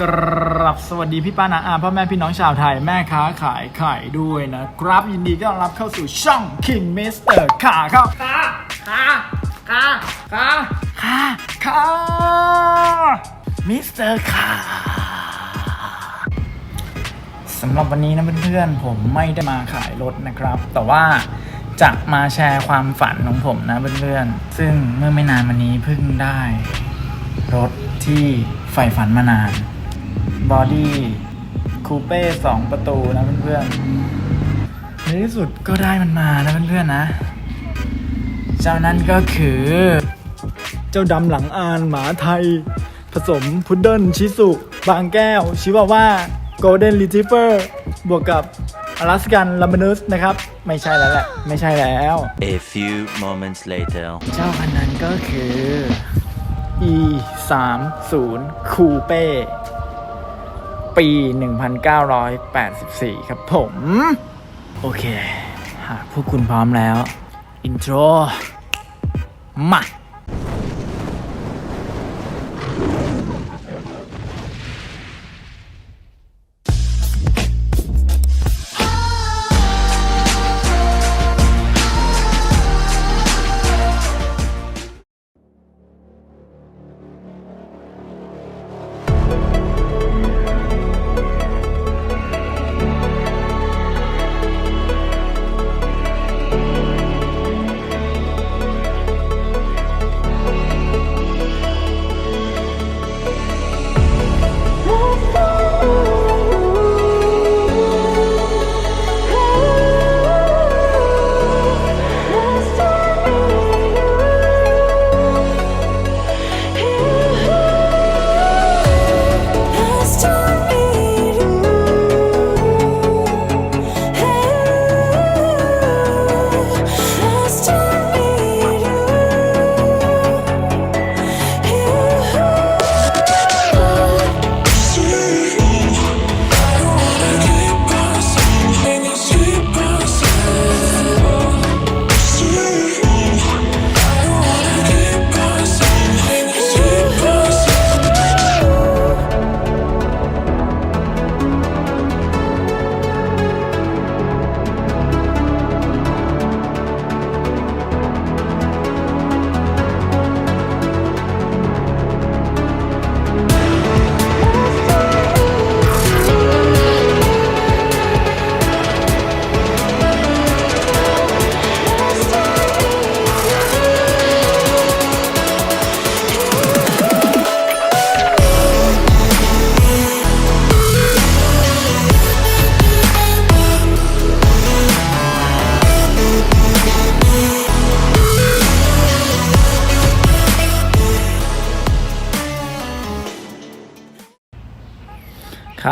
กรับสวัสดีพี่ป้านาอาพ่อแม่พี่น้องชาวไทยแม่ค้าขายไข่ด้วยนะครับ ยินดีต้อนรับเข้าสู่ช่อง King Mister ขาครับขาขาขาขาขาขามิสเตอร์ขาสำหรับวันนี้นะเพื่อนๆผมไม่ได้มาขายรถนะครับ แต่ว่าจะมาแชร์ความฝันของผมนะเพื่อนๆ ซึ่งเมื่อไม่นานมานี้เพิ่งได้ รถที่ใฝ่ฝันมานาน บอดี้คูเป้สองประตูนะเพื่อนๆ ในที่สุดก็ได้มันมานะเพื่อนๆนะ เจ้านั้นก็คือ เจ้าดำหลังอานหมาไทย ผสมพุดเดิ้ลชิสุ บางแก้ว ชิวาว่าโกลเด้นรีทิเ e อร์บวกกับอลาสกันลัมเบนุสนะครับ ไม่ใช่แล้วแหละ ไม่ใช่แล้ว A few moments later. เจ้าคันนั้นก็คือ e 3 0 Coupe ปีี 1984 ครับผม โอเค หากพวกคุณพร้อมแล้ว อินโทร มา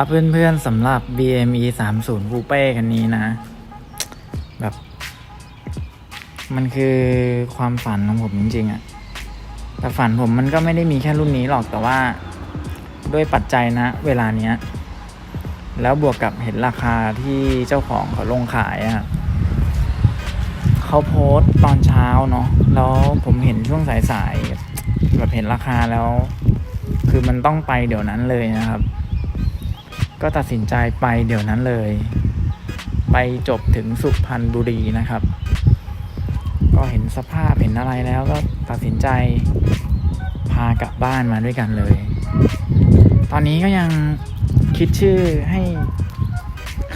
ครับเพื่อนๆสำหรับ BME 3 0 Coupe คันนี้นะ แบบ มันคือความฝันของผมจริงๆอะแต่ฝันผมมันก็ไม่ได้มีแค่รุ่นนี้หรอกแต่ว่า ด้วยปัจจัยนะ เวลาเนี้ย แล้วบวกกับเห็นราคาที่เจ้าของเขาลงขายอะเขาโพสต์ตอนเช้าเนาะแล้วผมเห็นช่วงสายๆแบบเห็นราคาแล้ว คือมันต้องไปเดี๋ยวนั้นเลยนะครับ ก็ตัดสินใจไปเดี๋ยวนั้นเลย ไปจบถึงสุพรรณบุรีนะครับ ก็เห็นสภาพเห็นอะไรแล้วก็ตัดสินใจพากลับบ้านมาด้วยกันเลย ตอนนี้ก็ยังคิดชื่อให้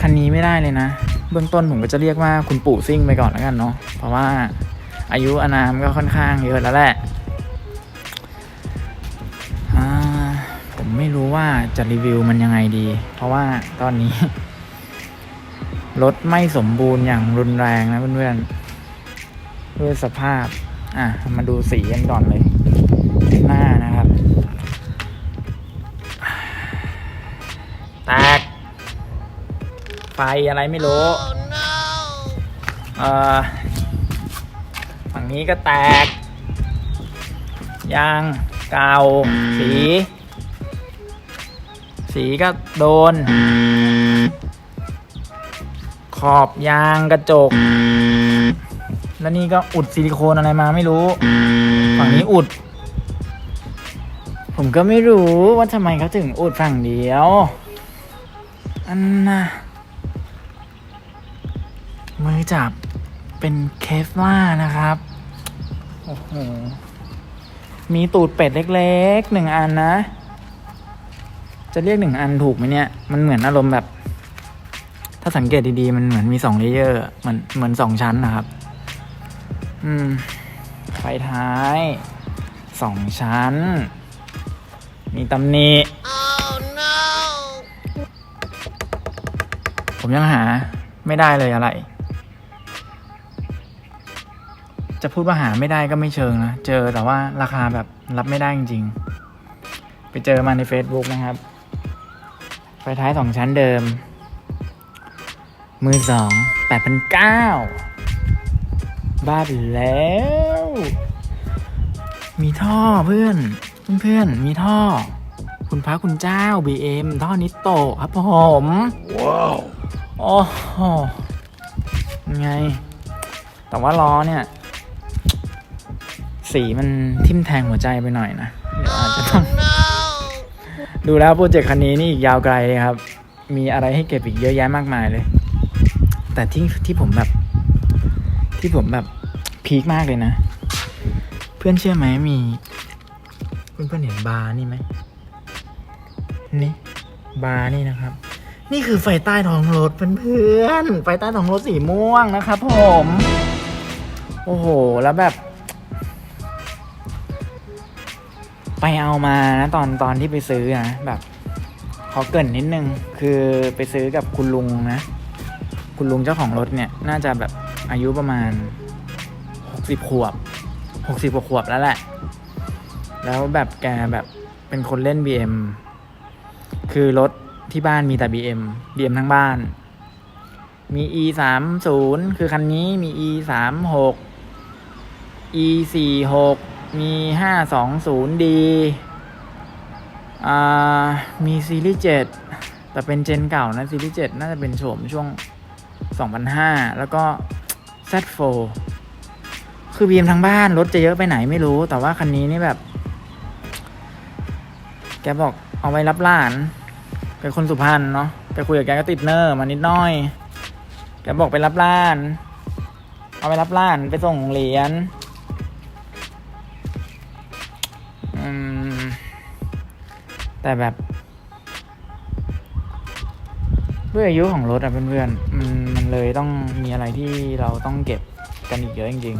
คันนี้ไม่ได้เลยนะ เบื้องต้นผมก็จะเรียกว่าคุณปู่ซิ่งไปก่อนแล้วกันเนาะเพราะว่าอายุอานามก็ค่อนข้างเยอะแล้วแหละ ว่าจะรีวิวมันยังไงดี เพราะว่าตอนนี้ รถไม่สมบูรณ์อย่างรุนแรงนะเพื่อนๆด้วยสภาพ อะ มาดูสีกันก่อนเลย หน้านะครับ แตก ไฟอะไรไม่รู้ เอ่อ ฝั่งนี้ก็แตก ยาง เก่า สี สีก็โดน ขอบยางกระจก แล้วนี่ก็อุดซิลิโคนอะไรมาไม่รู้ ฝั่งนี้อุด ผมก็ไม่รู้ว่าทำไมเขาถึงอุดฝั่งเดียว อันน่ะ มือจับเป็นเคฟล่านะครับ โอ้โห มีตูดเป็ดเล็กๆหนึ่งอันนะ จะเรียกหนึ่งอันถูกไหมเนี่ย มันเหมือนอารมณ์แบบ ถ้าสังเกตดีๆ มันเหมือนมีสองเลเยอร์ เหมือนเหมือนสองชั้นนะครับ อืม ไฟท้ายสองชั้น มีตำหนิผมยังหาไม่ได้เลยอะไร จะพูดว่าหาไม่ได้ก็ไม่เชิงนะ เจอแต่ว่าราคาแบบรับไม่ได้จริงๆ ไปเจอมาใน Facebook นะครับ ไฟท้ายสองชั้นเดิม มือสองแปดพันเก้าบ้าไปแล้ว มีท่อเพื่อนเพื่อนๆ มีท่อ คุณพระคุณเจ้า BM ท่อนิโตะครับผมว้าวโอ้โหยังไง แต่ว่าล้อเนี่ย สีมันทิ่มแทงหัวใจไปหน่อยนะ เดี๋ยวอาจจะต้อง ดูแล้วโปรเจกต์คันนี้นี่อีกยาวไกลเลยครับ มีอะไรให้เก็บอีกเยอะแยะมากมายเลย แต่ที่ที่ผมแบบ ที่ผมแบบพีคมากเลยนะ เพื่อนเชื่อไหมมีเพื่อนเพื่อนเห็นบาร์นี่ไหมนี่บาร์นี่นะครับ นี่คือไฟใต้ท้องรถเพื่อนๆไฟใต้ท้องรถสีม่วงนะครับผม โอ้โห แล้วแบบ ไปเอามานะตอนตอนที่ไปซื้อนะแบบขอเกินนิดนึง คือไปซื้อกับคุณลุงนะ คุณลุงเจ้าของรถเนี่ย น่าจะแบบอายุประมาณหกสิบขวบหกสิบกว่าขวบแล้วแหละ แล้วแบบแกแบบเป็นคนเล่น BM คือรถที่บ้านมีแต่ BM BM ทั้งบ้าน มี e สามศูนย์คือคันนี้มี e สามหก e สี่หก มีห้าสองศูนย์ดีอ่า มีซีรีส์เจ็ดแต่เป็นเจนเก่านะซีรีส์เจ็ดน่าจะเป็นโฉมช่วง 2005 แล้วก็ Z4 คือ BM ทั้งบ้าน รถจะเยอะไปไหนไม่รู้ แต่ว่าคันนี้นี่แบบ แกบอกเอาไว้รับหลานเป็นคนสุพรรณเนาะไปคุยกับแกก็ติดเนอร์มานิดน้อย แกบอกไปรับหลาน เอาไปรับหลานไปส่งเหรียญ แต่แบบด้วยอายุของรถอะเพื่อนๆมันมันเลยต้องมีอะไรที่เราต้องเก็บกันอีกเยอะจริง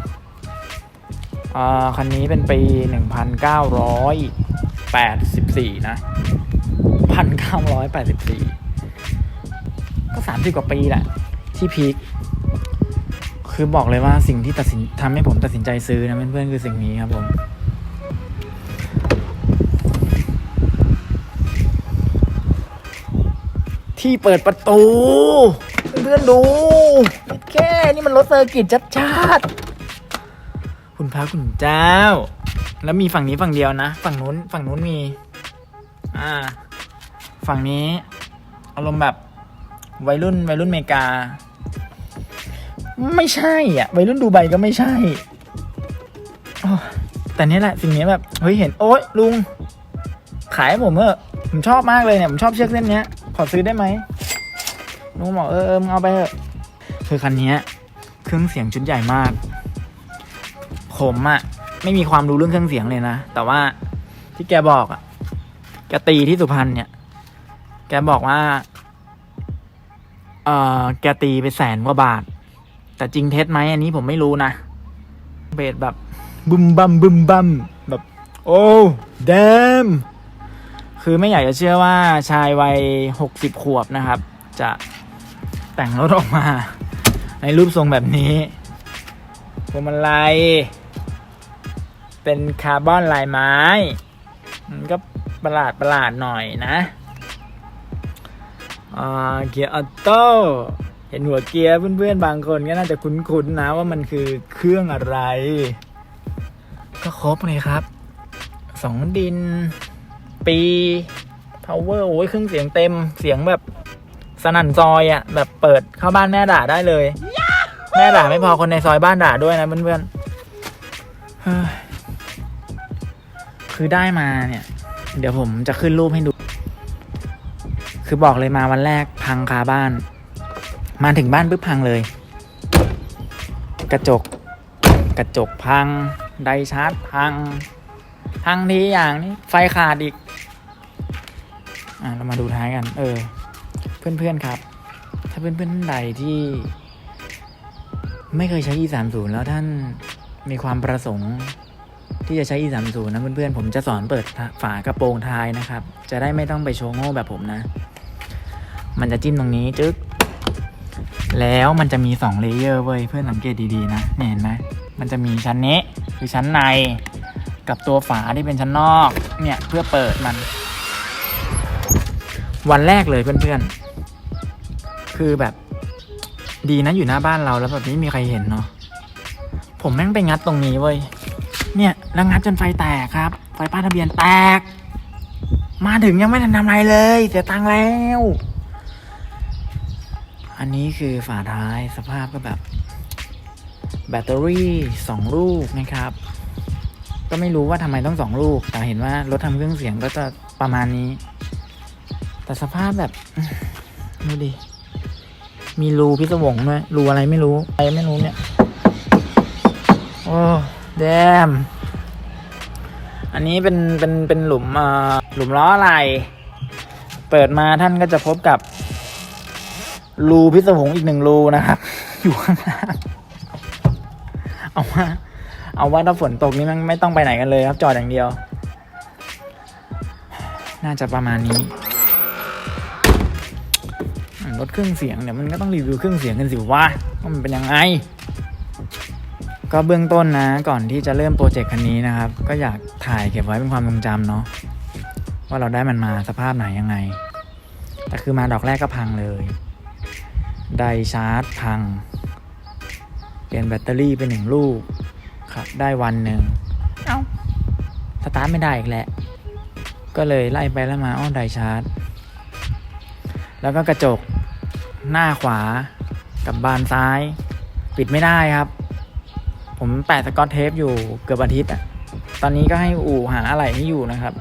ๆอ่าคันนี้เป็นปี 1984 นะ 1984 ก็ 30 กว่าปีแหละ ที่พีคคือบอกเลยว่าสิ่งที่ตัดสินทำให้ผมตัดสินใจซื้อนะเพื่อนๆคือสิ่งนี้ครับผม ที่เปิดประตู เพื่อนดู แค่นี่มันรถเซอร์กิตชัดๆคุณพระคุณเจ้า แล้วมีฝั่งนี้ฝั่งเดียวนะ ฝั่งนู้นฝั่งนู้นมี อ่า ฝั่งนี้อารมณ์แบบวัยรุ่นวัยรุ่นเมกา ไม่ใช่อะ วัยรุ่นดูไบก็ไม่ใช่แต่นี่แหละสิ่งนี้แบบเฮ้ยเห็นโอ๊ยลุง ขายผมเถอผมชอบมากเลยเนี่ย ผมชอบเชือกเส้นเนี้ย ขอซื้อได้ไหมลุงบอกเออเออมึงเอาไปเถอะคือคันนี้เครื่องเสียงชุดใหญ่มาก ผมอะไม่มีความรู้เรื่องเครื่องเสียงเลยนะ แต่ว่าที่แกบอกอะแกตีที่สุพรรณเนี่ย แกบอกว่า เออแกตีไปแสนกว่าบาท แต่จริงเท็จไหมอันนี้ผมไม่รู้นะ เบสแบบบึมบัมบึมบัมแบบ โอ้เดม คือไม่อยากจะเชื่อว่าชายวัยหกสิบขวบนะครับ จะแต่งรถออกมา ในรูปทรงแบบนี้พวงมาลัยเป็นคาร์บอนลายไม้ มันก็ประหลาดประหลาดหน่อยนะเกียร์ออโต้เห็นหัวเกียร์เพื่อนๆบางคนก็น่าจะคุ้นๆนะว่ามันคือเครื่องอะไร ก็ครบเลยครับสองดิน ปี power โอ้ยเครื่องเสียงเต็มเสียงแบบสนั่นซอยอะ่ะ แบบเปิดเข้าบ้านแม่ด่าได้เลย แม่ด่าไม่พอคนในซอยบ้านด่าด้วยนะเพื่อนๆเฮ้ยคือได้มาเนี่ย เดี๋ยวผมจะขึ้นรูปให้ดู คือบอกเลยมาวันแรกพังคาบ้าน มาถึงบ้านปุ๊บพังเลย กระจก กระจกพัง ไดชาร์จพัง พังทีอย่างนี้ไฟขาดอีก อะเรามาดูท้ายกัน เออ เพื่อนๆครับ ถ้าเพื่อนๆท่านใดที่ ไม่เคยใช้ e30 แล้วท่านมีความประสงค์ ที่จะใช้ e30 นะเพื่อนๆผมจะสอนเปิดฝากระโปรงท้ายนะครับ จะได้ไม่ต้องไปโชว์โง่แบบผมนะ มันจะจิ้มตรงนี้จึ๊กแล้วมันจะมี2เลเยอร์เว้ยเพื่อนสังเกตดีๆนะนี่เห็นไหมมันจะมีชั้นนี้คือชั้นในกับตัวฝาที่เป็นชั้นนอกเนี่ยเพื่อเปิดมัน วันแรกเลยเพื่อนๆ คือแบบ ดีนะอยู่หน้าบ้านเราแล้วแบบนี้มีใครเห็นเนาะผมแม่งไปงัดตรงนี้เว้ยเนี่ยแล้วงัดจนไฟแตกครับ ไฟป้ายทะเบียนแตก มาถึงยังไม่ทันทำอะไรเลย เสียตังค์แล้ว อันนี้คือฝาท้ายสภาพก็แบบ แบตเตอรี่สองลูกนะครับ ก็ไม่รู้ว่าทำไมต้องสองลูก แต่เห็นว่ารถทำเครื่องเสียงก็จะประมาณนี้ แต่สภาพแบบดูดิ มีรูพิศวงด้วยรูอะไรไม่รู้อะไรไม่รู้เนี่ย โอ้แดม อันนี้เป็นเป็นเป็นหลุมอ่าหลุมล้ออะไร เปิดมาท่านก็จะพบกับ รูพิศวงอีกหนึ่งรูนะครับ อยู่ข้างล่างเอาว่าเอาว่าถ้าฝนตกนี่มันไม่ต้องไปไหนกันเลยครับ จอดอย่างเดียว น่าจะประมาณนี้ รถเครื่องเสียงเดี๋ยวมันก็ต้องรีวิวเครื่องเสียงกันสิว่าว่ามันเป็นยังไง ก็เบื้องต้นนะก่อนที่จะเริ่มโปรเจกต์คันนี้นะครับ ก็อยากถ่ายเก็บไว้เป็นความทรงจำเนาะว่าเราได้มันมาสภาพไหนยังไง แต่คือมาดอกแรกก็พังเลยไดชาร์จพัง เปลี่ยนแบตเตอรี่ไปหนึ่งลูกครับได้วันหนึ่งเอ้าสตาร์ทไม่ได้อีกแหละ ก็เลยไล่ไปแล้วมาอ้อไดชาร์จ แล้วก็กระจก หน้าขวากับบานซ้าย ปิดไม่ได้ครับ ผมแปะสกอตเทปอยู่เกือบอาทิตย์อะตอนนี้ก็ให้อู่หาอะไรให้อยู่นะครับ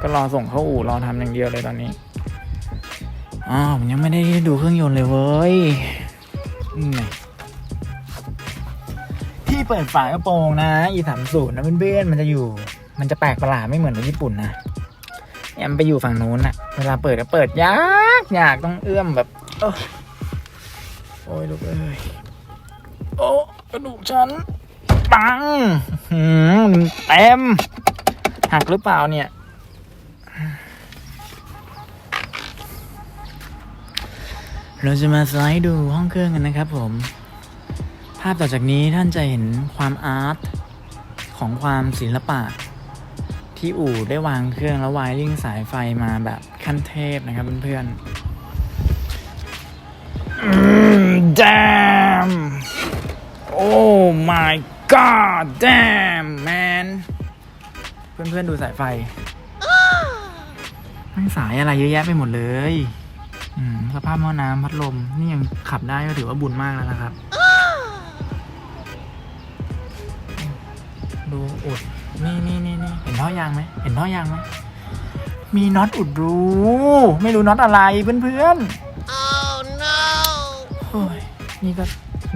ก็รอส่งเข้าอู่รอทำอย่างเดียวเลยตอนนี้อ๋อผมยังไม่ได้ดูเครื่องยนต์เลยเว้ยที่เปิดฝากระโปรงนะ e 3 0นะเพื่อนๆมันจะอยู่ มันจะแปลกประหลาดไม่เหมือนรถญี่ปุ่นนะเนี่ยมันไปอยู่ฝั่งนู้นอะเวลาเปิดก็เปิดยากยากต้องเอื้อมแบบ โอ้โอ้ยลูกเอ้ยโอ้กระดูกฉันปังหืมเต็มหักหรือเปล่าเนี่ยเราจะมาสไลด์ดูห้องเครื่องกันนะครับผม ภาพต่อจากนี้ท่านจะเห็นความอาร์ตของความศิลปะ ที่อู่ได้วางเครื่องแล้ววายริ่งสายไฟมาแบบขั้นเทพนะครับเพื่อนๆ damn oh my god damn man เพื่อนๆดูสายไฟม่งสายอะไรเยอะแยะไปหมดเลยสภาพหม้อน้ำพัดลม นี่ยังขับได้ก็ถือว่าบุญมากแล้วนะครับ ดูอุด นี่นี่นี่นี่เห็นท่อยางไหมเห็นท่อยางไหมมีน็อตอุดรู ไม่รู้น็อตอะไรเพื่อนๆ อ้ยนี่ก็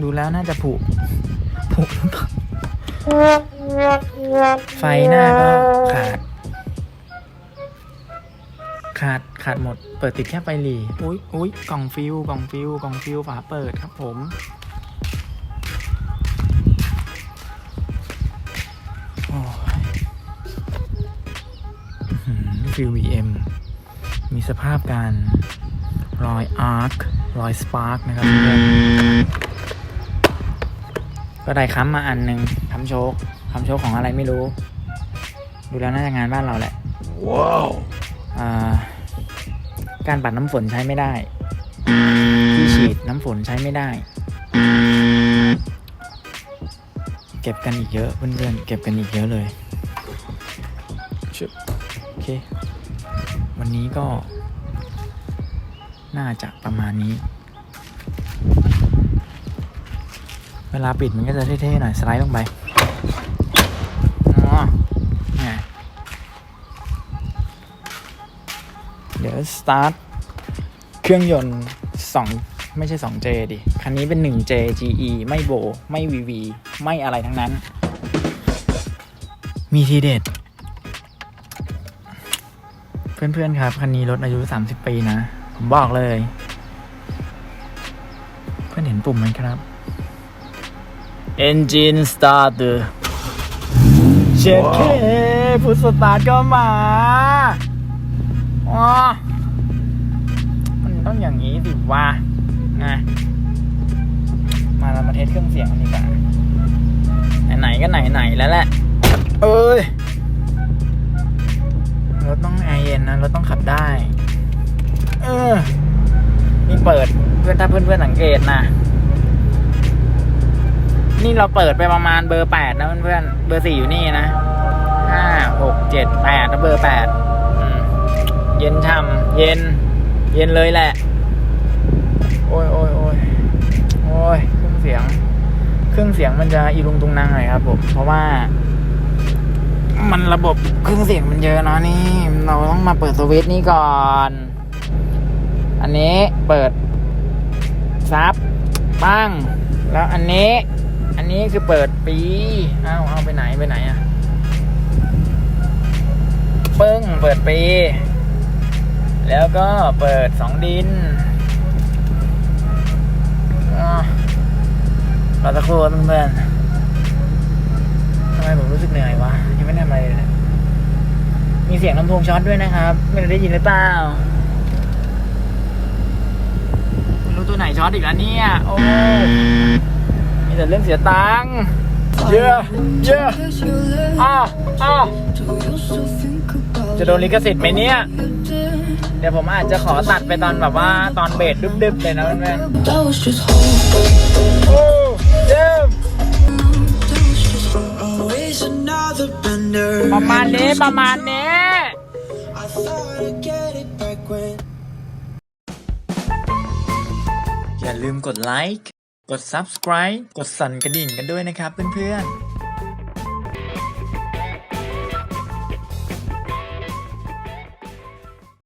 ดูแล้วน่าจะผุผุหรือเปล่าไฟหน้าก็ขาด ขาดขาดหมด เปิดติดแค่ไฟหลีอุ้ยอุ้ยกล่องฟิวกล่องฟิวกล่องฟิวฝาเปิดครับผมโอ้ยฟิว VM มีสภาพการ รอยอาร์ครอยสปาร์กนะครับเพื่อนก็ได้ค้ำมาอันหนึ่งค้ำโชคค้ำโชคของอะไรไม่รู้ ดูแล้วน่าจะงานบ้านเราแหละว้าวอ่าการปัดน้ำฝนใช้ไม่ได้ ที่ฉีดน้ำฝนใช้ไม่ได้ เก็บกันอีกเยอะเพื่อนๆเก็บกันอีกเยอะเลยชึบโอเควันนี้ก็ น่าจะประมาณนี้ เวลาปิดมันก็จะเท่ๆหน่อยสไลด์ลงไปเดี๋ยวสตาร์ทเครื่องยนต์ 2 ไม่ใช่ 2J ดิ คันนี้เป็น 1J GE ไม่โบ ไม่ VV ไม่อะไรทั้งนั้น มีทีเด็ด เพื่อนๆครับ คันนี้รถอายุ 30 ปีนะ ผมบอกเลย เพื่อนเห็นปุ่มไหมครับ Engine Start เช็ดเคพุทสตาร์ทก็มาอ๋อมันต้องอย่างนี้สิวะนะมาเรามาเทสเครื่องเสียงกันดีกว่าไหนๆก็ไหนๆแล้วแหละ เอ้ยรถต้องแอร์เย็นนะรถต้องขับได้ เออนี่เปิดเพื่อนถ้าเพื่อนเพื่อนสังเกตนะ นี่เราเปิดไปประมาณเบอร์แปดนะเพื่อนๆเบอร์สี่อยู่นี่นะห้าหกเจ็ดแปดนะเบอร์แปดเย็นช่ำเย็น เย็นเลยแหละ โอ้ยโอ้ยโอ้ยโอ้ยเครื่องเสียง เครื่องเสียงมันจะอีลุงตุงนางหน่อยครับผมเพราะว่ามันระบบเครื่องเสียงมันเยอะเนาะนี่ เราต้องมาเปิดสวิตช์นี่ก่อน อันนี้เปิดซับปั้งแล้วอันนี้ อันนี้คือเปิดปีเอาเอาไปไหนไปไหนอะปึ้งเปิดปี แล้วก็เปิดสองดินอะรอสักครู่ครับเพื่อนทำไมผมรู้สึกเหนื่อยวะยังไม่ได้ทำอะไรเลย มีเสียงลำโพงช็อตด้วยนะครับ ไม่ได้ยินหรือเปล่าไม่รู้ ตัวไหนช็อตอีกแล้วเนี่ย โอ้ มีแต่เรื่องเสียตังค์เยอะเยอะอ้าวอ้าวจะโดนลิขสิทธิ์ไหมเนี่ย เดี๋ยวผมอาจจะขอตัดไปตอนแบบว่าตอนเบสดึบๆเลยนะเพื่อน That was just hope. ๆโอ้เยี่ยม That was just always another bender. ประมาณนี้ประมาณนี้ ลืมกดไลค์ กด subscribe กดสั่นกระดิ่งกันด้วยนะครับเพื่อนๆ